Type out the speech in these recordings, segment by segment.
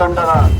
தொண்டரான்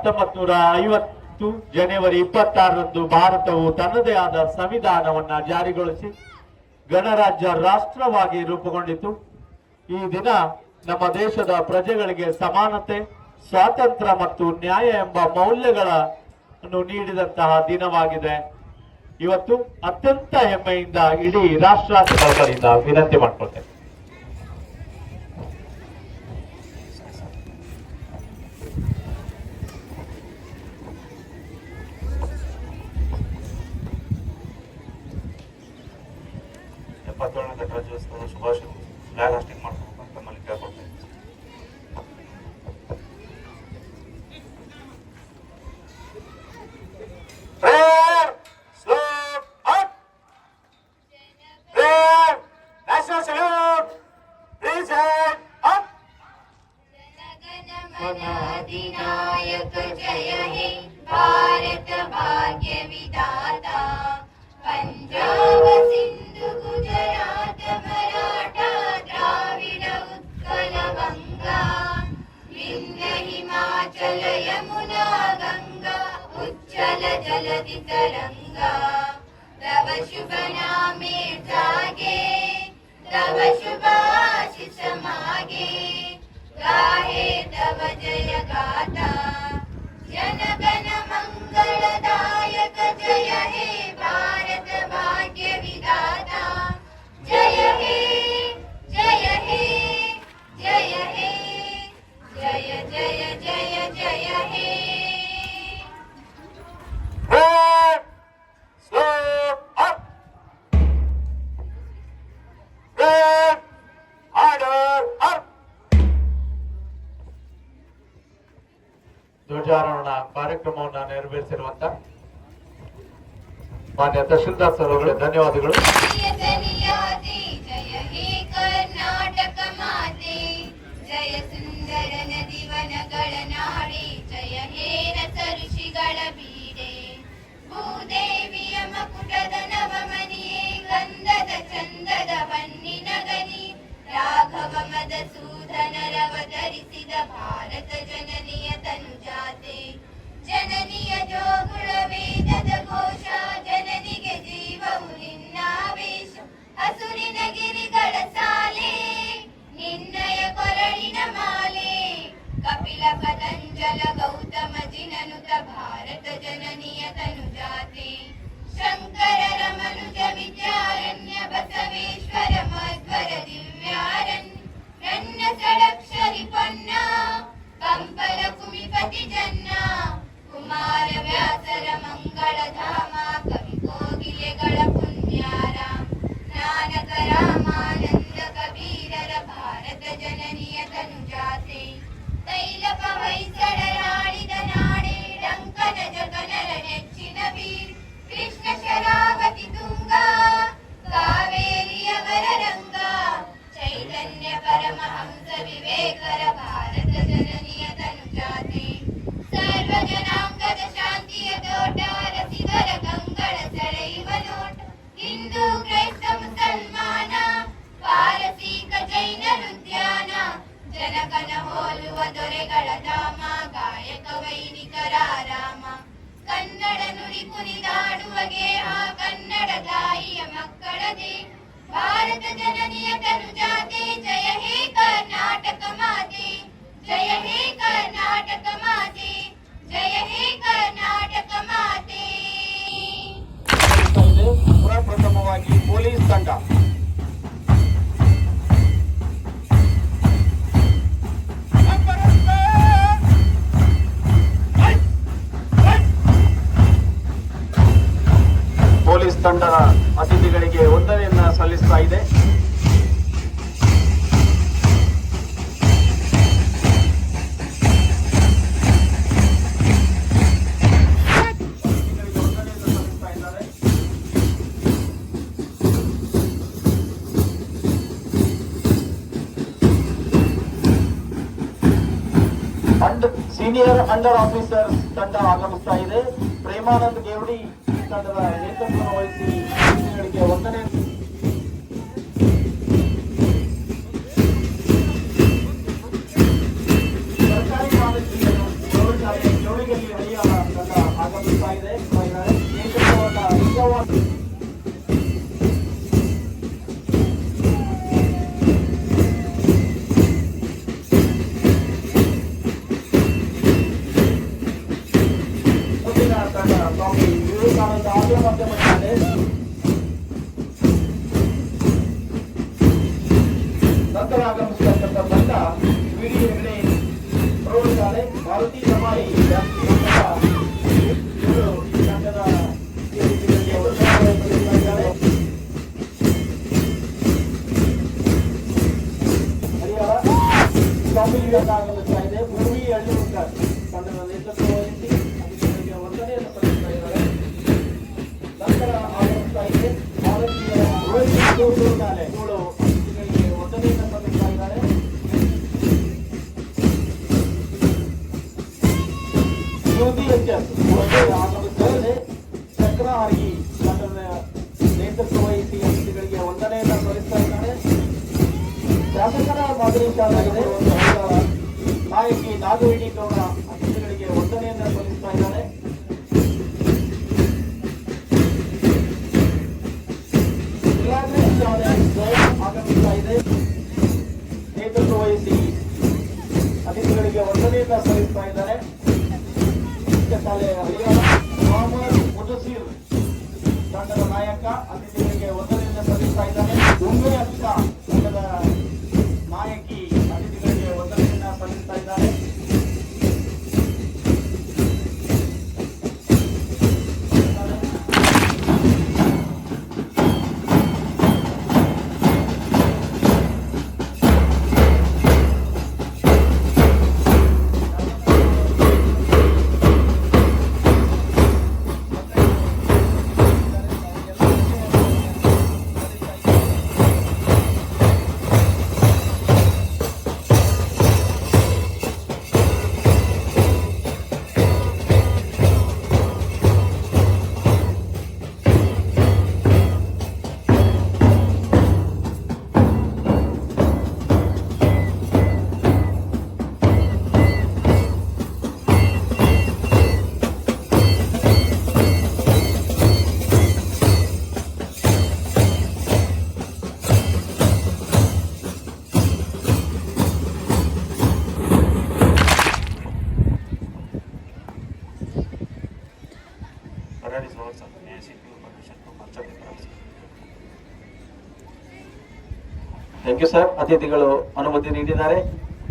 ಹತ್ತೊಂಬತ್ ನೂರ ಐವತ್ತು ಜನವರಿ ಇಪ್ಪತ್ತಾರರಂದು ಭಾರತವು ತನ್ನದೇ ಆದ ಸಂವಿಧಾನವನ್ನು ಜಾರಿಗೊಳಿಸಿ ಗಣರಾಜ್ಯ ರಾಷ್ಟ್ರವಾಗಿ ರೂಪುಗೊಂಡಿತು. ಈ ದಿನ ನಮ್ಮ ದೇಶದ ಪ್ರಜೆಗಳಿಗೆ ಸಮಾನತೆ, ಸ್ವಾತಂತ್ರ್ಯ ಮತ್ತು ನ್ಯಾಯ ಎಂಬ ಮೌಲ್ಯಗಳನ್ನು ನೀಡಿದಂತಹ ದಿನವಾಗಿದೆ. ಇವತ್ತು ಅತ್ಯಂತ ಹೆಮ್ಮೆಯಿಂದ ಇಡೀ ರಾಷ್ಟ್ರಾಧಿಕಾರಿಗಳಿಂದ ವಿನಂತಿ ಮಾಡ್ಕೊಳ್ತೇನೆ. అడ్రస్ చేసుకుని శుభాష్ మేనిఫెస్టింగ్ तव शुभाशिष मागे गाहे तव जय गाथा जनगण मंगलदायक जय हे भारत भाग्य विदाता जय हे ಧ್ವಜಾರೋಹಣ ಕಾರ್ಯಕ್ರಮವನ್ನು ನೆರವೇರಿಸಿರುವಂತ ಮಾನ್ಯ ತಹಶೀಲ್ದಾರ್ ಸರ್ವಗಳು ಧನ್ಯವಾದಗಳು. ಕರ್ನಾಟಕ ಮಾತೆ. ಜಯ ಸುಂದರ ನದಿ ವನಗಳ ನಾಡಿ. उज्ज्वल गौतमजिननुत भारत जननीय तनुजाते शङ्कर रमनुज विचारन ಕುಣಿದಾಡುವಗೆ ಆ ಕನ್ನಡ ತಾಯಿಯ ಮಕ್ಕಳದೆ. ಭಾರತ ಜನನಿಯ ತನುಜಾತೆ ಜಯ ಹೇ ಕರ್ನಾಟಕ ಮಾತೆ. ಜಯ ಹೇ ಕರ್ನಾಟಕ ಮಾತೆ. ಜಯ ಹೇ ಕರ್ನಾಟಕ ಮಾತೆ. ಪ್ರಥಮವಾಗಿ ಪೊಲೀಸ್ ತಂಡ ಇದೆ. ಅಂಡರ್ ಸೀನಿಯರ್ ಅಂಡರ್ ಆಫೀಸರ್ ತಂಡ ಆಗಮಿಸ್ತಾ ಇದೆ. ಪ್ರೇಮಾನಂದ್ ಗೇವಡಿ ತಂಡದ ನೇತೃತ್ವ ವಹಿಸಿ ಅತಿಥಿಗಳಿಗೆ ನಂತರ ಆಗಮಿಸಿದಂತ ತಂಡ ವಿಡಿ ভারতীয় সমাজ Thank you. ಶಾಲೆಗಿದೆ ನಾಯಕಿ ನಾಗವೇಣಿ ಗೌಡ ಅತಿಥಿಗಳಿಗೆ ವಂದನೆಯನ್ನು ಸಲ್ಲಿಸ್ತಾ ಇದ್ದಾರೆ. ಆಗಮಿಸ್ತಾ ಇದೆ. ನೇತೃತ್ವ ವಹಿಸಿ ಅತಿಥಿಗಳಿಗೆ ವಂದನೆಯನ್ನ ಸಲ್ಲಿಸ್ತಾ ಇದ್ದಾರೆ. ಮುಖ್ಯ ಶಾಲೆ ಹರಿಯಾಣ ಮೊಹಮ್ಮದ್ ಮುಜಸೀರ್ ತಂಡದ ನಾಯಕ ಅತಿಥಿಗಳಿಗೆ ವಂದನೆಯನ್ನ ಸಲ್ಲಿಸ್ತಾ ಇದ್ದಾರೆ. ಉಮ್ಮೆ ಅಕ್ಕ ಥ್ಯಾಂಕ್ ಯು ಸರ್ ಅತಿಥಿಗಳು ಅನುಮತಿ ನೀಡಿದ್ದಾರೆ.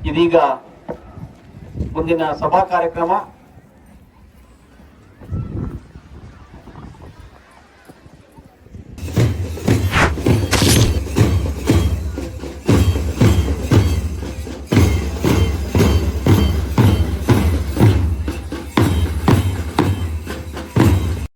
ಇದೀಗ ಮುಂದಿನ ಸಭಾ ಕಾರ್ಯಕ್ರಮ